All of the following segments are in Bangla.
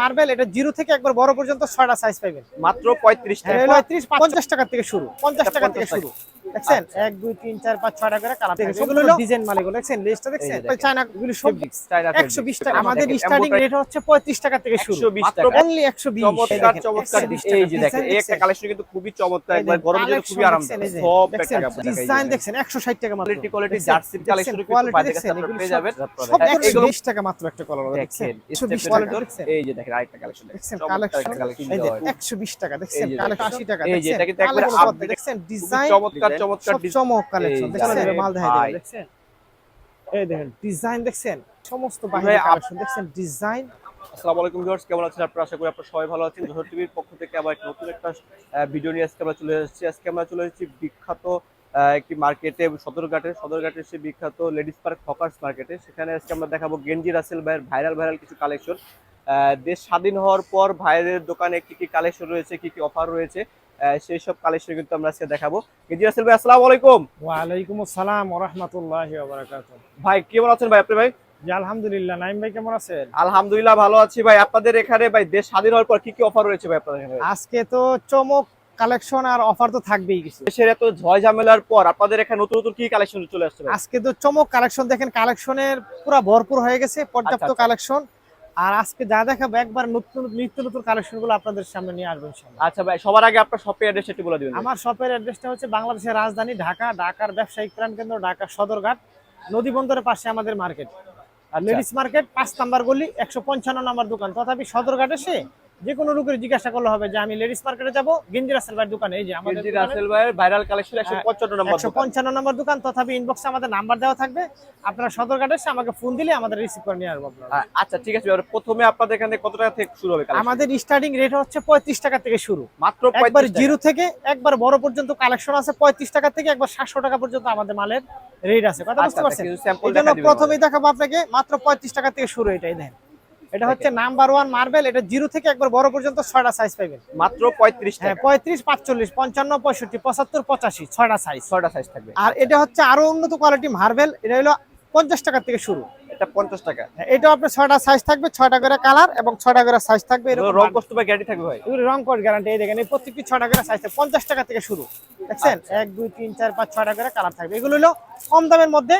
মার্বেল এটা জিরো থেকে একবার বড় পর্যন্ত ছয়টা সাইজ পাবেন মাত্র পঁয়ত্রিশ পঁয়ত্রিশ পঞ্চাশ টাকা থেকে শুরু পঞ্চাশ টাকা থেকে শুরু। দেখছেন? এক দুই তিন চার পাঁচ ছয়টা করে কালার সেগুলো ডিজাইন মাল এগুলো দেখছেন? লিস্টটা দেখছেন। চায়না গুলি সব একশো বিশ টাকা। আমাদের স্টার্টিং রেট হচ্ছে পঁয়ত্রিশ টাকা থেকে শুরু। 120 মাত্র টাকা। অনলি একশো বিশ। চমৎকার চমৎকার এই যে দেখেন এই একটা কালেকশন কিন্তু খুবই চমৎকার একবার জন্য খুবই সব ডিজাইন দেখছেন? একশো ষাট টাকা মাত্র। Quality quality? জার্সির কালেকশন কাছে দেখছেন? এগুলো পেয়ে যাবেন সব হ্যাঁ, একশো বিশ টাকা মাত্র একটা কলার দেখছেন? এই যে দেখেন আরেকটা কালেকশন কালেকশন এই যে টাকা কালেকশন। আশি টাকা এই যে এটা কিন্তু একবারে কালারগুলো কত updated, দেখছেন? খুবই ডিজাইন চমৎকার চমৎকার চমক কালেকশন এই মাল দেখা ভাই। এই দেখেন ডিজাইন দেখছেন? সমস্ত ভাই, কালেকশন দেখছেন? ডিজাইন আসসালামু আলাইকুম ভিউয়ার্স কেমন আছেন? আপনারা আশা করি আপনারা সবাই ভালো আছেন। জোহর টিভির পক্ষ থেকে আবার নতুন একটা ভিডিও নিয়ে আজকে আমরা চলে এসেছি। আজকে আমরা চলে এসেছি বিখ্যাত একটি মার্কেটে সদরঘাটের সদরঘাটের সে বিখ্যাত লেডিস পার্ক হকার্স মার্কেটে সেখানে আজকে আমরা দেখাবো গেঞ্জি রাসেল ভাইয়ের ভাইরাল ভাইরাল কিছু কালেকশন দেশ স্বাধীন হওয়ার পর ভাইয়ের দোকানে কি কি কালেকশন রয়েছে কি কি অফার রয়েছে সেই সব কালেকশন কিন্তু আমরা আজকে দেখাবো। গেঞ্জি রাসেল ভাই আসসালামু আলাইকুম। ওয়া আলাইকুম আসসালাম ওয়া রাহমাতুল্লাহি ওয়া বারাকাতুহু। ভাই কেমন আছেন ভাই আপনি ভাই? আলহামদুলিল্লাহ। নাইম ভাই কেমন আছেন? আলহামদুলিল্লাহ ভালো আছি ভাই। আপনাদের এখানে ভাই দেশ স্বাধীন হওয়ার পর কি কি অফার রয়েছে ভাই আপনাদের এখানে? আজকে তো চমক কালেকশন আর অফার তো থাকবেই কিছু। দেশের এত ঝয় ঝামেলার পর আপনাদের এখানে নতুন নতুন কি কালেকশন চলে আসছে আজকে তো চমক কালেকশন দেখেন কালেকশনের পুরো ভরপুর হয়ে গেছে পর্যাপ্ত আচ্ছা, আচ্ছা। কালেকশন আর আজকে যা দেখাবো একবার নতুন নিত্য নতুন কালেকশনগুলো আপনাদের সামনে নিয়ে আসবেন আচ্ছা ভাই সবার আগে আপনার শপের অ্যাড্রেস একটু বলে দিবেন। আমার শপের অ্যাড্রেসটা হচ্ছে বাংলাদেশের রাজধানী ঢাকা ঢাকার ব্যবসায়িক প্রাণ কেন্দ্র ঢাকা সদরঘাট নদী বন্দরের পাশে আমাদের মার্কেট আর আচ্ছা। লেডিস মার্কেট পাঁচ নাম্বার গলি একশো পঞ্চান্ন নাম্বার দোকান। তথাপি সদরঘাট এসে যে কোনো লোকের জিজ্ঞাসা করলে হবে যে আমি লেডিস মার্কেটে যাব গেঞ্জি রাসেল ভাইয়ের দোকানে। এই যে আমাদের গেঞ্জি রাসেল ভাইয়ের ভাইরাল কালেকশন একশো পঞ্চান্ন নম্বর একশো পঞ্চান্ন নম্বর দোকান। তথাপি ইনবক্সে আমাদের নাম্বার দেওয়া থাকবে। আপনারা সদরঘাট এসে আমাকে ফোন দিলে আমাদের রিসিভ করে নিয়ে আসব আপনারা। আচ্ছা ঠিক আছে প্রথমে আপনাদের এখানে কত টাকা থেকে শুরু হবে? আমাদের স্টার্টিং রেট হচ্ছে পঁয়ত্রিশ টাকা থেকে শুরু। মাত্র একবার জিরো থেকে একবার বড় পর্যন্ত কালেকশন আছে পঁয়ত্রিশ টাকা থেকে একবার সাতশো টাকা পর্যন্ত আমাদের মালের রেট আছে। কথা বুঝতে পারছেন? স্যাম্পল এই জন্য প্রথমেই দেখাবো আপনাকে মাত্র পঁয়ত্রিশ টাকা থেকে শুরু এটাই দেখেন এটা হচ্ছে নাম্বার ওয়ান মার্বেল এটা জিরো থেকে একবার বড় পর্যন্ত ছয়টা সাইজ পাবেন মাত্র পঁয়ত্রিশ হ্যাঁ পঁয়ত্রিশ পাঁচচল্লিশ পঞ্চান্ন পঁয়ষট্টি পঁচাত্তর পঁচাশি ছয়টা সাইজ ছয়টা সাইজ থাকবে। আর এটা হচ্ছে আরও উন্নত কোয়ালিটি মার্বেল এটা হলো পঞ্চাশ টাকা থেকে শুরু। এটা পঞ্চাশ টাকা। হ্যাঁ, এটাও আপনার ছয়টা সাইজ থাকবে ছয়টা করে কালার এবং ছয়টা করে সাইজ থাকবে রং কষ্ট বা গ্যারান্টি থাকবে ভাই? রং গ্যারান্টি এই দেখেন এই প্রত্যেকটি ছয়টা করে সাইজ পঞ্চাশ টাকা থেকে শুরু। দেখছেন? আচ্ছা। এক দুই তিন চার পাঁচ ছয়টা করে কালার থাকবে। এগুলো হলো কম দামের মধ্যে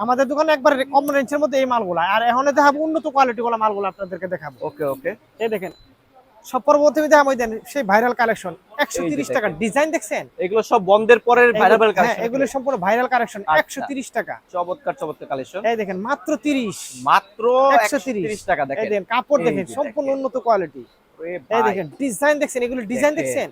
আমাদের দোকানে একবার কম রেঞ্জের মধ্যে এই মালগুলা। আর এখন দেখাবো উন্নত কোয়ালিটি গুলো মালগুলো আপনাদেরকে দেখাবো। ওকে ওকে। এই দেখেন সব পরবর্তী দেখাবো ওই দেন সেই ভাইরাল কালেকশন একশো এই যে তিরিশ টাকা ডিজাইন দেখছেন? এগুলো সব বন্ধের পরের ভাইরাল এগুলো- হ্যাঁ, কালেকশন এগুলো সম্পূর্ণ ভাইরাল কালেকশন আচ্ছা। টাকা। চমৎকার চমৎকার কালেকশন এই দেখেন মাত্র তিরিশ। মাত্র 130 একশো তিরিশ টাকা এই দেখেন দেখেন কাপড় দেখেন সম্পূর্ণ উন্নত কোয়ালিটি এই দেখেন ডিজাইন দেখছেন এগুলো ডিজাইন দেখছেন?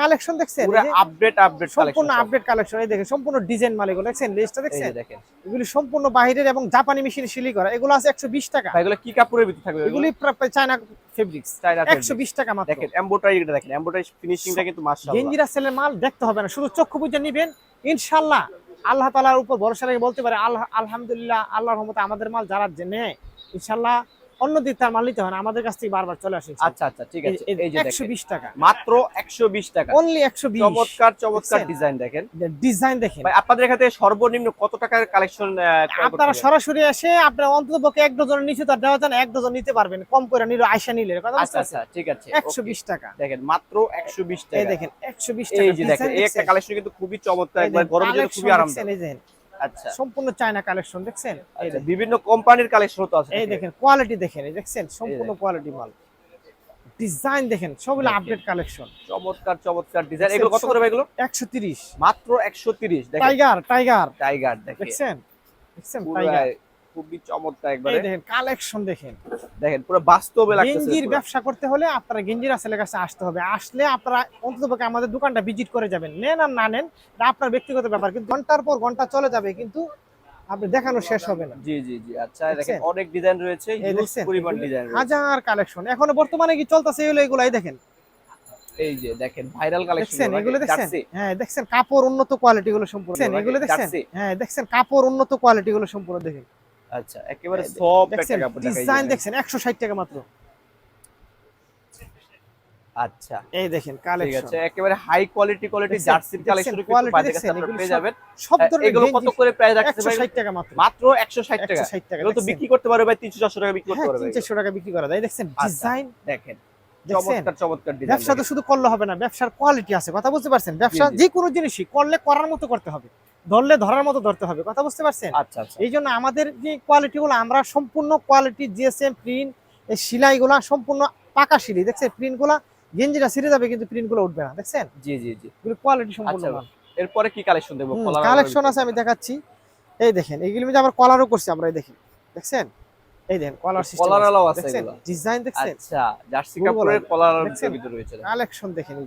কালেকশন দেখছেন? পুরো আপডেট আপডেট সম্পূর্ণ আপডেট কালেকশন। এই দেখেন সম্পূর্ণ ডিজাইন মাল এগুলো। দেখছেন লিস্টটা এই দেখছেন? দেখেন। এগুলি সম্পূর্ণ বাহিরের এবং জাপানি মেশিনে সিলি করা এগুলো আছে একশো বিশ টাকা। ভাই এগুলো কি কাপড়ের ভিতরে থাকবে এগুলি চায়না ফেব্রিক্স চায়না একশো বিশ টাকা মাত্র। দেখেন এমব্রয়ডারিটা দেখেন এমব্রয়ডারি ফিনিশিংটা কিন্তু মাশাআল্লাহ। গেঞ্জিরা সেলের মাল দেখতে হবে না শুধু চক্ষু বুঝে নিবেন। ইনশাল্লাহ আল্লাহ তালার উপর ভরসা রেখে বলতে পারে আল্লাহ আলহামদুলিল্লাহ আল্লাহর রহমতে আমাদের মাল যারা যে নেয় ইনশাল্লাহ অন্য দিক তার মাল নিতে হয় না আমাদের কাছ থেকে বারবার চলে আসে। আচ্ছা আচ্ছা ঠিক আছে। এই যে একশো দেখেন বিশ টাকা। মাত্র 120 টাকা। অনলি একশো বিশ। চমৎকার চমৎকার ডিজাইন দেখেন। ডিজাইন দেখেন। ভাই আপনাদের এখানে সর্বনিম্ন কত টাকার কালেকশন আপনারা সরাসরি এসে আপনারা অন্তত পক্ষে এক ডজনের নিচে তো দেওয়া যায় না, এক ডজন নিতে পারবেন কম করে নিলে আয়সা নিলে। কথা আচ্ছা আচ্ছা ঠিক আছে। একশো okay, বিশ টাকা। দেখেন মাত্র 120 এই টাকা। দেখেন একশো বিশ এই যে দেখেন এই একটা কালেকশন কিন্তু খুবই চমৎকার এই একবার গরমের জন্য খুবই আরামদায়ক। এই আচ্ছা। সম্পূর্ণ চায়না কালেকশন দেখছেন? আচ্ছা। বিভিন্ন কোম্পানির কালেকশন তো আছে এই দেখেন। কোয়ালিটি দেখেন এই দেখছেন? সম্পূর্ণ কোয়ালিটি মাল। ডিজাইন দেখেন সবগুলো আপডেট কালেকশন চমৎকার চমৎকার ডিজাইন এগুলো কত করে এগুলো? একশো তিরিশ। মাত্র 130 দেখেন। টাইগার টাইগার টাইগার দেখেন। দেখছেন? দেখছেন টাইগার খুবই চমৎকার একবারে। দেখেন কালেকশন দেখেন। দেখেন পুরো বাস্তবে লাগতেছে গেঞ্জির ব্যবসা করতে হলে আপনারা গেঞ্জির আসলে কাছে আসতে হবে। আসলে আপনারা অন্তত আমাদের দোকানটা ভিজিট করে যাবেন। নেন আর না নেন এটা আপনার ব্যক্তিগত ব্যাপার। কিন্তু ঘণ্টার পর ঘণ্টা চলে যাবে কিন্তু আপনি দেখানো শেষ হবে না। জি জি জি। আচ্ছা দেখেন অনেক ডিজাইন রয়েছে দেখছেন? পরিমাণ ডিজাইন রয়েছে। হাজার কালেকশন এখনও বর্তমানে কি চলতেছে এগুলো? এগুলাই দেখেন। এই যে দেখেন ভাইরাল কালেকশন এগুলো দেখছেন? হ্যাঁ দেখছেন কাপড় উন্নত কোয়ালিটি গুলো সম্পূর্ণ। এগুলো দেখছেন? হ্যাঁ দেখছেন কাপড় উন্নত কোয়ালিটি গুলো সম্পূর্ণ দেখেন। আচ্ছা একেবারে সব একটা কাপড় ডিজাইন দেখছেন একশো ষাট টাকা মাত্র। আচ্ছা। এই দেখেন ঠিক আছে একেবারে হাই কোয়ালিটি কোয়ালিটি? জার্সির কালেকশন কিন্তু কাছে আপনারা পেয়ে যাবেন। সব ধরনের এগুলো কত করে প্রাইস রাখতে ভাই 160 টাকা মাত্র। মাত্র 160 টাকা। 160 টাকা এগুলো তো বিক্রি করতে পারবে ভাই 300 400 টাকা বিক্রি করতে পারবে তিন চারশো টাকা বিক্রি করা যায়। দেখছেন আচ্ছা। ডিজাইন দেখেন চমৎকার ব্যবসা তো শুধু করলে হবে না ব্যবসার কোয়ালিটি আছে কথা বুঝতে পারছেন? ব্যবসা। যে কোনো জিনিসই করলে করার মতো করতে হবে। ধরলে ধরার মতো ধরতে হবে কথা বুঝতে পারছেন? আচ্ছা আচ্ছা। এই জন্য আমাদের যে কোয়ালিটি গুলো আমরা সম্পূর্ণ কোয়ালিটি জিএসএম প্রিন্ট এই সেলাই গুলা সম্পূর্ণ পাকা সিলি দেখছেন? প্রিন্টগুলা গেঞ্জিটা ছিঁড়ে যাবে কিন্তু প্রিন্টগুলো উঠবে না দেখছেন? জি জি জি। কোয়ালিটি সম্পূর্ণ আচ্ছা, এরপরে কি কালেকশন দেবো? কালেকশন আছে আমি দেখাচ্ছি। এই দেখেন এইগুলো মধ্যে আবার কলারও করছি আমরা এই দেখি দেখছেন? এই দেখেন কলার সিস্টেম কলার আলাও আছে ডিজাইন দেখছেন? আচ্ছা জার্সি কাপড়ের কলার? ভিতরে রয়েছে। কালেকশন দেখেন এই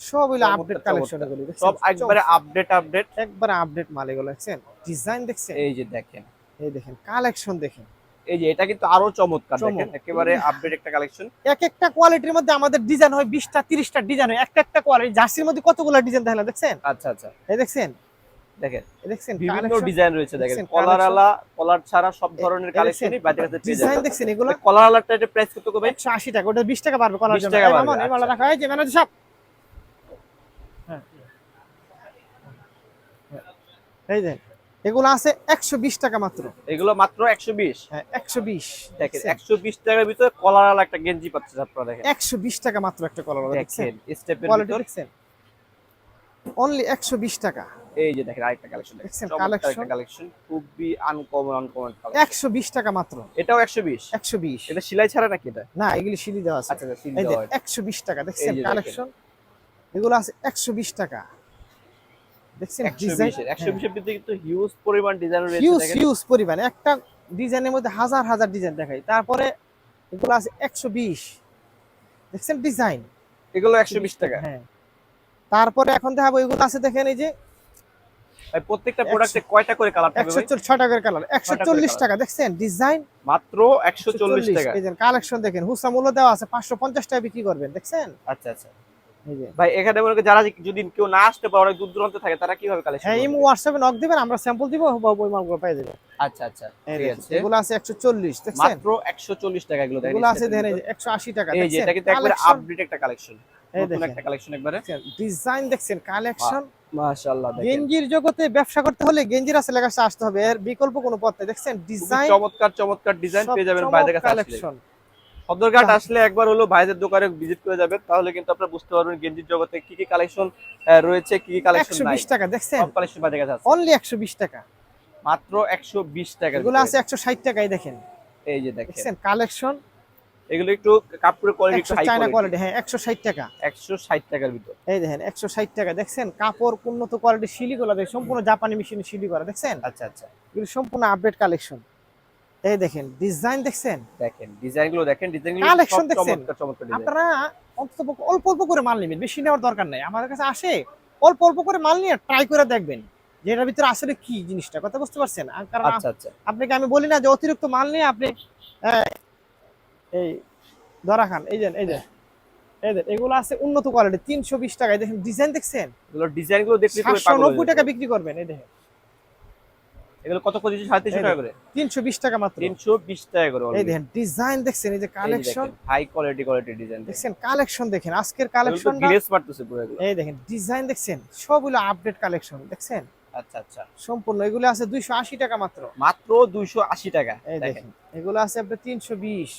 সব আপডেট কালেকশন এগুলো সব একবারে আপডেট আপডেট একবারে আপডেট মাল এগুলো দেখছেন? ডিজাইন দেখছেন? এই যে দেখেন। এই দেখেন কালেকশন দেখেন। এই যে এটা কিন্তু আরও চমৎকার দেখেন একেবারে আপডেট একটা কালেকশন এক একটা কোয়ালিটির মধ্যে আমাদের ডিজাইন হয় বিশটা তিরিশটা ডিজাইন হয়। একটা একটা কোয়ালিটি জার্সির মধ্যে কতগুলো ডিজাইন দেখলেন দেখছেন? আচ্ছা আচ্ছা। এই দেখছেন? দেখেন এই দেখছেন বিভিন্ন ডিজাইন রয়েছে দেখেন। কলার আলা কলার ছাড়া সব ধরনের কালেকশনই কাছে পেয়ে যাবেন দেখছেন এগুলো? কলার আলাটা এটা প্রাইস কত একশো আশি টাকা ওটা বিশ টাকা বাড়বে কলার জন্য। এই মালটা আচ্ছা। রাখা হয় যে ম্যানেজার সাহেব। এই দেন এগুলো আছে একশো বিশ টাকা মাত্র। এগুলো মাত্র 120 হ্যাঁ একশো বিশ। দেখেন 120 টাকার ভিতরে কলার একটা গেঞ্জি পাচ্ছেন আপনারা দেখেন। একশো বিশ টাকা মাত্র একটা কলার দেখছেন? স্টেপের ভিতর। দেখছেন? অনলি একশো বিশ টাকা। এই যে দেখেন আরেকটা কালেকশন দেখছেন, একটা কালেকশন খুবই আনকমন আনকমন একশো বিশ টাকা মাত্র। এটাও 120 একশো বিশ। এটা সেলাই ছাড়া নাকি এটা? না এগুলি সিলি দেওয়া আছে। আচ্ছা সিল যে দেওয়া। একশো বিশ টাকা দেখছেন? দেখেন। কালেকশন এগুলো আছে একশো বিশ টাকা। দেখছেন? 120 120 এর ভিতরে কিন্তু হিউজ পরিমাণ ডিজাইন রয়েছে হিউজ হিউজ পরিমাণ। একটা ডিজাইনের মধ্যে হাজার হাজার ডিজাইন দেখাই। তারপরে এগুলো আছে একশো বিশ। দেখছেন ডিজাইন এগুলো 120 টাকা। হ্যাঁ। তারপরে এখন দেখাবো এগুলো আছে দেখেন এই যে প্রত্যেকটা প্রোডাক্টে কয়টা করে কালার থাকবে একশো ভাই? ছয় টাকার কালার একশো চল্লিশ টাকা দেখছেন? ডিজাইন মাত্র 140 টাকা। এই কালেকশন দেখেন হুসা মূল্য দেওয়া আছে পাঁচশো পঞ্চাশ টাকা বিক্রি করবেন দেখছেন? আচ্ছা আচ্ছা। ভাই এখানে মনে যারা যদি কেউ না আসতে পারে অনেক দূর দূরান্তে থাকে তারা কীভাবে কালেকশন হ্যাঁ ইমো হোয়াটসঅ্যাপে নক দিবেন আমরা স্যাম্পল দিব ওই মালগুলো পেয়ে যাবেন। আচ্ছা আচ্ছা ঠিক আছে। এগুলো আছে একশো চল্লিশ দেখছেন? মাত্র 140 টাকা এগুলো এগুলো আছে দেখেন ভিতর। একশো আশি টাকা এই যে এটা কিন্তু একবারে আপডেট একটা কালেকশন নতুন একটা কালেকশন একবারে। ডিজাইন দেখছেন? কালেকশন মাশাআল্লাহ দেখেন। গেঞ্জির জগতে ব্যবসা করতে হলে গেঞ্জির আছে লেখা আসতে হবে। এর বিকল্প কোনো পথ নেই দেখছেন? ডিজাইন চমৎকার চমৎকার ডিজাইন পেয়ে যাবেন ভাইদের কাছে কালেকশন সদরঘাট আসলে একবার হলো ভাইদের দোকানে ভিজিট করে যাবেন তাহলে কিন্তু আপনারা বুঝতে পারবেন গেঞ্জির জগতে কি কি কালেকশন রয়েছে কি কি কালেকশন নাই। বিশ টাকা দেখছেন? সব কালেকশন ভাইদের কাছে আছে। অনলি একশো বিশ টাকা। মাত্র 120 টাকা এগুলো আছে একশো ষাট টাকায় দেখেন। এই যে দেখেন। দেখছেন? কালেকশন এগুলো একটু কাপড়ের কোয়ালিটি একটু হাই চায়না কোয়ালিটি হ্যাঁ একশো ষাট টাকা। 160 টাকার ভিতর। এই দেখেন একশো ষাট টাকা দেখছেন? কাপড় উন্নত কোয়ালিটি শিলি করা দেখেন সম্পূর্ণ জাপানি মেশিনে শিলি করা দেখছেন? আচ্ছা আচ্ছা। এগুলো সম্পূর্ণ আপডেট কালেকশন এই দেখেন ডিজাইন দেখছেন? দেখেন দেখেন Collection দেখছেন? আপনারা অন্তত অল্প অল্প করে মাল নেবেন বেশি নেওয়ার দরকার নাই। আমাদের কাছে আসে অল্প অল্প করে মাল নিয়ে ট্রাই করে দেখবেন যে এটার ভিতরে আসলে কি জিনিসটা কথা বুঝতে পারছেন? কারণ আচ্ছা আচ্ছা। আপনাকে আমি বলি না যে অতিরিক্ত মাল নিয়ে আপনি এই ধরা খান এই যে এই যে এগুলো আছে উন্নত কোয়ালিটি তিনশো বিশ টাকায়। দেখেন ডিজাইন দেখছেন? এগুলো ডিজাইনগুলো দেখলে নব্বই টাকা বিক্রি করবেন এই দেখেন। এগুলো কত করে দিচ্ছে সাড়ে তিনশো এই টাকা করে তিনশো বিশ টাকা মাত্র। তিনশো বিশ টাকা করে এই দেখেন ডিজাইন দেখছেন এই যে collection high quality quality design দেখছেন কালেকশন দেখেন আজকের কালেকশন গ্লেস পারতেছে পুরো এগুলো। এই দেখেন ডিজাইন দেখছেন সবগুলো আপডেট কালেকশন দেখছেন? আচ্ছা আচ্ছা। সম্পূর্ণ এগুলো আছে দুইশো আশি টাকা মাত্র। মাত্র দুইশো আশি টাকা এই দেখেন। এগুলো আছে আপনার তিনশো বিশ।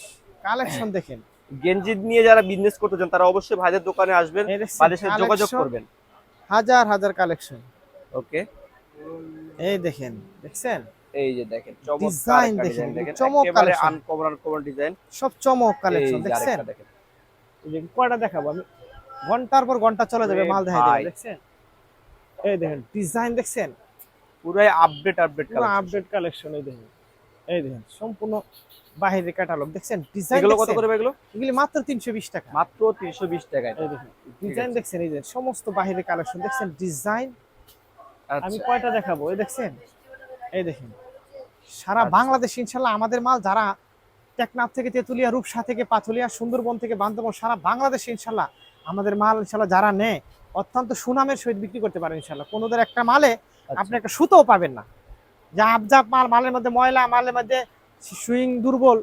কালেকশন দেখেন। গেঞ্জি নিয়ে যারা বিজনেস করতে চান তারা অবশ্যই ভাইদের দোকানে আসবেন এই সাথে যোগাযোগ করবেন। হাজার হাজার কালেকশন ওকে এই দেখেন দেখছেন? এই যে দেখেন ডিজাইন দেখেন চমক একেবারে collection। আনকমন আনকমন ডিজাইন সব চমক কালেকশন দেখছেন? এই যে কয়টা দেখাবো আমি? ঘণ্টার পর ঘণ্টা চলে যাবে মাল দেখা ভাই। যাবে দেখছেন? এই দেখেন ডিজাইন দেখছেন? পুরাই আপডেট আপডেট পুরো আপডেট কালেকশন এই দেখেন। এই দেখেন সম্পূর্ণ বাহিরের ক্যাটালগ দেখছেন? ডিজাইন এগুলো কত করে এগুলো? এগুলি মাত্র তিনশো বিশ টাকা। মাত্র তিনশো বিশ টাকায়। এই দেখেন ডিজাইন দেখছেন এই যে সমস্ত বাহিরের কালেকশন দেখছেন? ডিজাইন আমি আচ্ছা। কয়টা দেখাবো? এই দেখছেন? এই দেখেন। সারা আচ্ছা। বাংলাদেশ ইনশাল্লাহ আমাদের মাল যারা টেকনাফ থেকে তেতুলিয়া রূপসা থেকে পাথুলিয়া সুন্দরবন থেকে বান্দরবন সারা বাংলাদেশ ইনশাল্লাহ আমাদের মাল ইনশাল্লাহ যারা নেয় অত্যন্ত সুনামের সহিত বিক্রি করতে পারে ইনশাল্লাহ। কোনোদের একটা মালে আচ্ছা। আপনি একটা সুতোও পাবেন না। যা আবজাব মাল মালের মধ্যে ময়লা মালের মধ্যে সুইং দুর্বল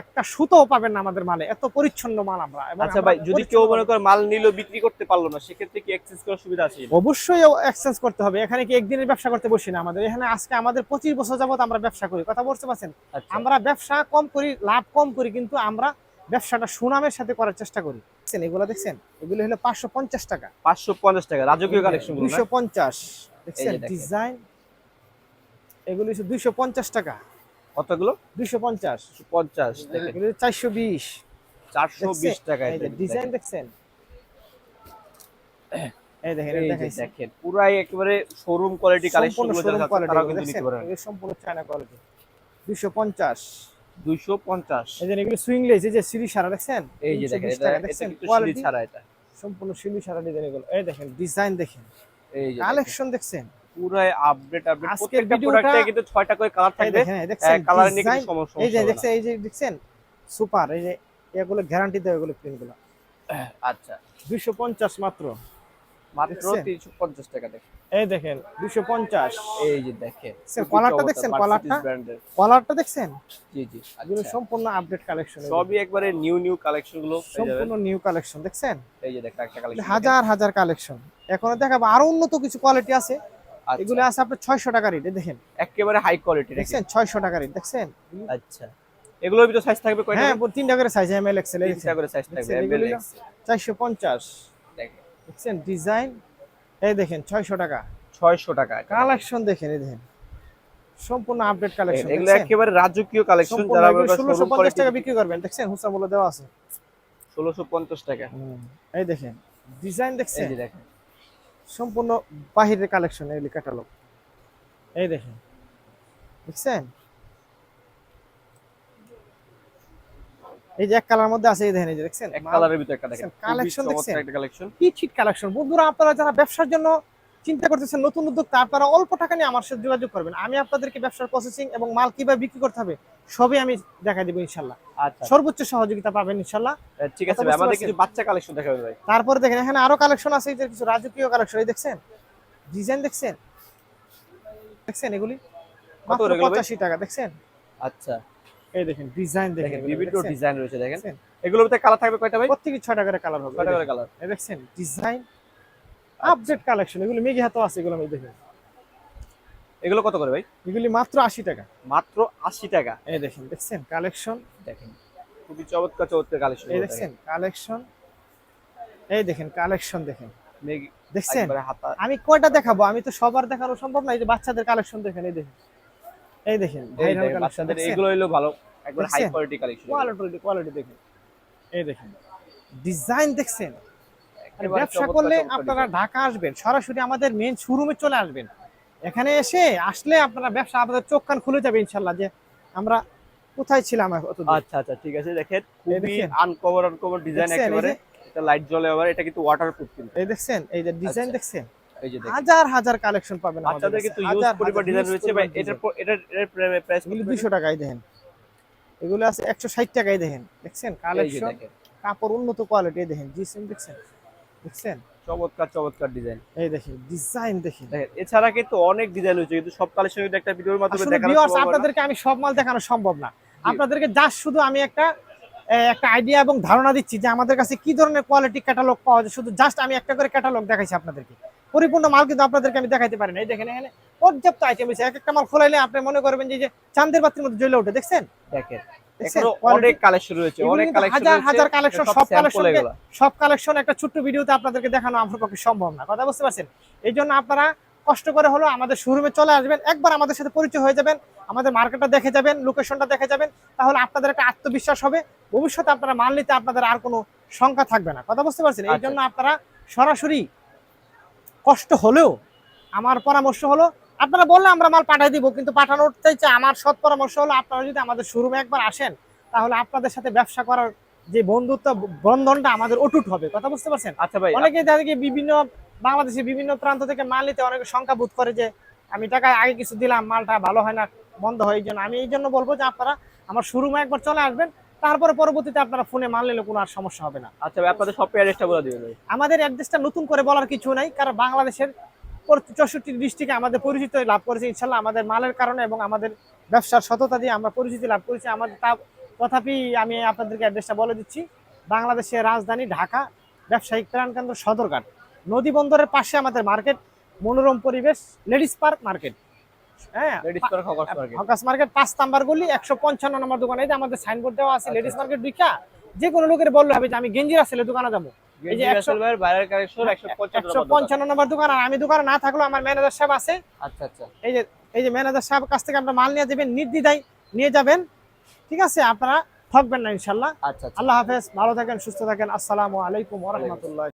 একটা সুতোও পাবেন না আমাদের মালে। এত পরিচ্ছন্ন মাল আমরা। আচ্ছা ভাই যদি কেউ মনে করে মাল নিল বিক্রি করতে পারল না সেক্ষেত্রে কি এক্সচেঞ্জ করার সুবিধা আছে? অবশ্যই এক্সচেঞ্জ করতে হবে। এখানে কি একদিনের ব্যবসা করতে বসি না আমাদের? এখানে আজকে আমাদের পঁচিশ বছর যাবত আমরা ব্যবসা করি। কথা বলতে পারছেন? আচ্ছা। আমরা ব্যবসা কম করি লাভ কম করি কিন্তু আমরা ব্যবসাটা সুনামের সাথে করার চেষ্টা করি। দেখছেন? এগুলো দেখছেন? এগুলো হলো পাঁচশো পঞ্চাশ টাকা। পাঁচশো পঞ্চাশ টাকা রাজকীয় কালেকশন দুইশো পঞ্চাশ। দেখছেন। ডিজাইন এগুলো হচ্ছে দুইশো পঞ্চাশ টাকা। কতগুলো? দুইশো পঞ্চাশ। পঞ্চাশ চারশো বিশ। চারশো বিশ ডিজাইন দেখছেন? এই দেখেন। দেখেন পুরাই একেবারে শোরুম কোয়ালিটি কালেকশন সম্পূর্ণ চায়না কোয়ালিটি দুইশো পঞ্চাশ। দুইশো পঞ্চাশ। এই যে এগুলো সুইং লেস এই যে সিঁড়ি সারা দেখছেন? এই যে দেখেন এটা সিঁড়ি এটা। সম্পূর্ণ সিঁড়ি সারা ডিজাইন এগুলো। এই দেখেন ডিজাইন দেখেন। এই যে কালেকশন দেখছেন? পুরাই আপডেট আপডেট প্রত্যেকটা প্রোডাক্টে কিন্তু ছয়টা করে কালার থাকবে। দেখেন এই দেখছেন কালার নিয়ে design, সমস্যা এই যে দেখছেন এই যে দেখছেন সুপার এই যে এগুলো গ্যারান্টি দেয় এগুলো প্রিন্টগুলো আচ্ছা। দুইশো পঞ্চাশ মাত্র। মাত্র দেখছেন? তিনশো পঞ্চাশ টাকা দেখেন। এই দেখেন দুইশো পঞ্চাশ। এই যে দেখেন কলারটা দেখছেন, কলারটা? কলারটা দেখছেন? জি। সম্পূর্ণ আপডেট কালেকশন সবই একবারে নিউ নিউ কালেকশনগুলো সম্পূর্ণ নিউ কালেকশন দেখছেন? এই যে দেখেন একটা কালেকশন হাজার হাজার কালেকশন এখন দেখাবো আরও উন্নত কিছু কোয়ালিটি আছে। এগুলো আছে আপনার ছয়শো টাকা রেট দেখেন। একেবারে হাই কোয়ালিটি দেখছেন? ছয়শো টাকা রেট দেখছেন? আচ্ছা। এগুলোর ভিতর সাইজ থাকবে কয়টা? হ্যাঁ তিনটা করে সাইজ এম এল এক্সেল তিনটা করে সাইজ থাকবে এগুলো- XL, চারশো পঞ্চাশ। দেখেন। দেখছেন? ডিজাইন এই দেখেন ছয়শো টাকা। 600 টাকা কালেকশন দেখেন এই দেখেন। সম্পূর্ণ আপডেট কালেকশন এগুলো একেবারে রাজকীয় কালেকশন যারা ষোলোশো 1650 টাকা বিক্রি করবেন দেখছেন? হুসা বলে দেওয়া আছে। ষোলোশো পঞ্চাশ টাকা। এই দেখেন। ডিজাইন দেখছেন? দেখেন। সম্পূর্ণ বাহিরের কালেকশন এগুলি ক্যাটালগ এই দেখেন। দেখছেন? এই যে এক কালার মধ্যে আছে এই দেখেন এই যে দেখছেন? এক কালারের ভিতরে একটা দেখেন। কালেকশন দেখছেন? একটা কালেকশন কি চিট কালেকশন বন্ধুরা আপনারা যারা ব্যবসার জন্য চিন্তা করতেছেন নতুন উদ্যোক্তা আপনারা অল্প টাকা নিয়ে আমার সাথে যোগাযোগ করবেন। আমি আপনাদেরকে ব্যবসার প্রসেসিং এবং মাল কীভাবে বিক্রি করতে হবে সবই আমি দেখাই দেবো ইনশাল্লাহ। আচ্ছা। সর্বোচ্চ সহযোগিতা পাবেন ইনশাল্লাহ। ঠিক আছে আমাদের কিছু বাচ্চা কালেকশন দেখাবেন ভাই। তারপরে দেখেন এখানে আরও কালেকশন আছে এই কিছু রাজকীয় কালেকশন এই দেখছেন? ডিজাইন দেখছেন? দেখছেন এগুলি? মাত্র করে এগুলো ভাই? পঁচাশি টাকা দেখছেন? আচ্ছা। এই দেখেন ডিজাইন দেখেন বিভিন্ন ডিজাইন রয়েছে দেখেন? এগুলোর ভিতরে কালার থাকবে কয়টা ভাই? প্রত্যেকে ছয়টা করে কালার হবে কয়টা করে কালার এই দেখছেন? ডিজাইন আপডেট কালেকশন এগুলো মেঘি হাতে আছে এগুলো আমি দেখেন এগুলো কত করে ভাই? এগুলি মাত্র আশি টাকা। মাত্র আশি টাকা। এই দেখেন দেখছেন? কালেকশন দেখেন। খুবই চমৎকার চমৎকার কালেকশন এই দেখছেন? কালেকশন এই দেখেন কালেকশন দেখেন। দেখছেন? আমি কয়টা দেখাবো? আমি তো সবার দেখানো সম্ভব না এই যে বাচ্চাদের কালেকশন দেখেন এই দেখেন। এই দেখেন বাচ্চাদের এগুলো হলো ভালো একবার high quality collection quality quality দেখেন। এই দেখেন। ডিজাইন দেখছেন? ব্যবসা করলে আপনারা ঢাকা আসবেন সরাসরি আমাদের মেন শোরুমে চলে আসবেন। এখানে এসে আসলে আপনারা ব্যবসা আপনাদের চোখ কান খুলে যাবে ইনশাল্লাহ যে আমরা কোথায় ছিলাম আচ্ছা আচ্ছা ঠিক আছে দেখেন খুবই আনকভার আনকভার ডিজাইন একেবারে। এটা লাইট জ্বলে আবার এটা কিন্তু ওয়াটারপ্রুফ কিন্তু। এই দেখছেন এই যে ডিজাইন আচ্ছা। দেখছেন? এই যে দেখেন। হাজার হাজার কালেকশন পাবেন বাচ্চাদের কাছে। কিন্তু ইউজ পরিবার ডিজাইন রয়েছে ভাই। পর- এটার এটার প্রাইস এগুলি দুইশো টাকায় দেখেন। এগুলো আছে একশো ষাট টাকায় দেখেন। দেখছেন? কালেকশন কাপড় উন্নত কোয়ালিটি দেখেন। জিসিম দেখছেন? দেখছেন? চমৎকার চমৎকার ডিজাইন এই দেখেন ডিজাইন দেখেন। এছাড়া কিন্তু অনেক ডিজাইন রয়েছে কিন্তু সব কালেকশন একটা ভিডিওর মাধ্যমে দেখানো আপনাদেরকে আমি সব মাল দেখানো সম্ভব না। আপনাদেরকে জাস্ট শুধু আমি একটা একটা আইডিয়া এবং ধারণা দিচ্ছি যে আমাদের কাছে কি ধরনের কোয়ালিটি ক্যাটালগ পাওয়া যায়। শুধু জাস্ট আমি একটা করে ক্যাটালগ দেখাইছি আপনাদেরকে। পরিপূর্ণ মাল কিন্তু আপনাদেরকে আমি দেখাইতে পারি না। এই দেখেন এখানে পর্যাপ্ত আইটেম আছে এক একটা মাল খোলাইলে আপনি মনে করবেন যে চান্দের বাতির মধ্যে জ্বলে ওঠে দেখছেন? দেখেন অনেক কালেকশন রয়েছে অনেক কালেকশন হাজার হাজার কালেকশন সব কালেকশন সব কালেকশন একটা ছোট্ট ভিডিওতে আপনাদেরকে দেখানো আমার পক্ষে সম্ভব না। কথা বুঝতে পারছেন? এই জন্য আপনারা কষ্ট করে হলো আমাদের শোরুমে চলে আসবেন। একবার আমাদের সাথে পরিচয় হয়ে যাবেন আমাদের মার্কেটটা দেখে যাবেন লোকেশনটা দেখে যাবেন তাহলে আপনাদের একটা আত্মবিশ্বাস হবে। ভবিষ্যতে আপনারা মাল নিতে আপনাদের আর কোনো শঙ্কা থাকবে না। কথা বুঝতে পারছেন? এই আচ্ছা। জন্য আপনারা সরাসরি কষ্ট হলেও আমার পরামর্শ হলো আপনারা বললে আমরা মাল পাঠিয়ে দিব কিন্তু পাঠানোর চাইছে আমার সৎ পরামর্শ হলো আপনারা যদি আমাদের শোরুমে একবার আসেন তাহলে আপনাদের সাথে ব্যবসা করার যে বন্ধুত্ব বন্ধনটা আমাদের অটুট হবে। কথা বুঝতে পারছেন? আচ্ছা ভাই অনেকে তাদেরকে বিভিন্ন বাংলাদেশে বিভিন্ন প্রান্ত থেকে মাল নিতে অনেকে শঙ্কা বোধ করে যে আমি টাকা আগে কিছু দিলাম মালটা ভালো হয় না বন্ধ হয় এই জন্য। আমি এই জন্য বলব যে আপনারা আমার শোরুমে একবার চলে আসবেন তারপরে পরবর্তীতে আপনারা ফোনে মাল নিলে কোনো আর সমস্যা হবে না। আচ্ছা ভাই আপনাদের শপের অ্যাড্রেসটা বলে দিবেন আমাদের অ্যাড্রেসটা নতুন করে বলার কিছু নাই কারণ বাংলাদেশের চৌষট্টি ডিস্ট্রিক্টে আমাদের পরিচিত লাভ করেছে ইনশাল্লাহ আমাদের মালের কারণে এবং আমাদের ব্যবসার সততা দিয়ে আমরা পরিচিতি লাভ করেছি। আমাদের তা তথাপি আমি আপনাদেরকে অ্যাড্রেসটা বলে দিচ্ছি বাংলাদেশের রাজধানী ঢাকা ব্যবসায়িক প্রাণকেন্দ্র সদরঘাট। নদী বন্দরের পাশে আমাদের মার্কেট মনোরম পরিবেশ লেডিস পার্ক মার্কেট। হ্যাঁ হকাস মার্কেট পাঁচ নাম্বার গলি একশো পঞ্চান্ন নম্বর দোকানে। এই যে আমাদের সাইনবোর্ড দেওয়া আছে আচ্ছা, লেডিস আচ্ছা। মার্কেট দুইটা। যে কোনো লোকের বললে হবে যে আমি গেঞ্জিরা ছেলে দোকানে যাব। এই যে একশো- রাসেল ভাইয়ের বাইরের কালেকশন একশো পঞ্চান্ন নম্বর দোকান। আর আমি দোকানে না থাকলেও আমার ম্যানেজার সাহেব আছে। আচ্ছা আচ্ছা। এই যে এই যে ম্যানেজার সাহেব কাছ থেকে আপনার মাল নিয়ে যাবেন নির্দ্বিধায় নিয়ে যাবেন। ঠিক আছে? আপনারা থাকবেন না ইনশাল্লাহ। আচ্ছা আল্লাহ হাফেজ। ভালো থাকেন সুস্থ থাকেন। আসসালামু আলাইকুম ওরহমতুল্লাহ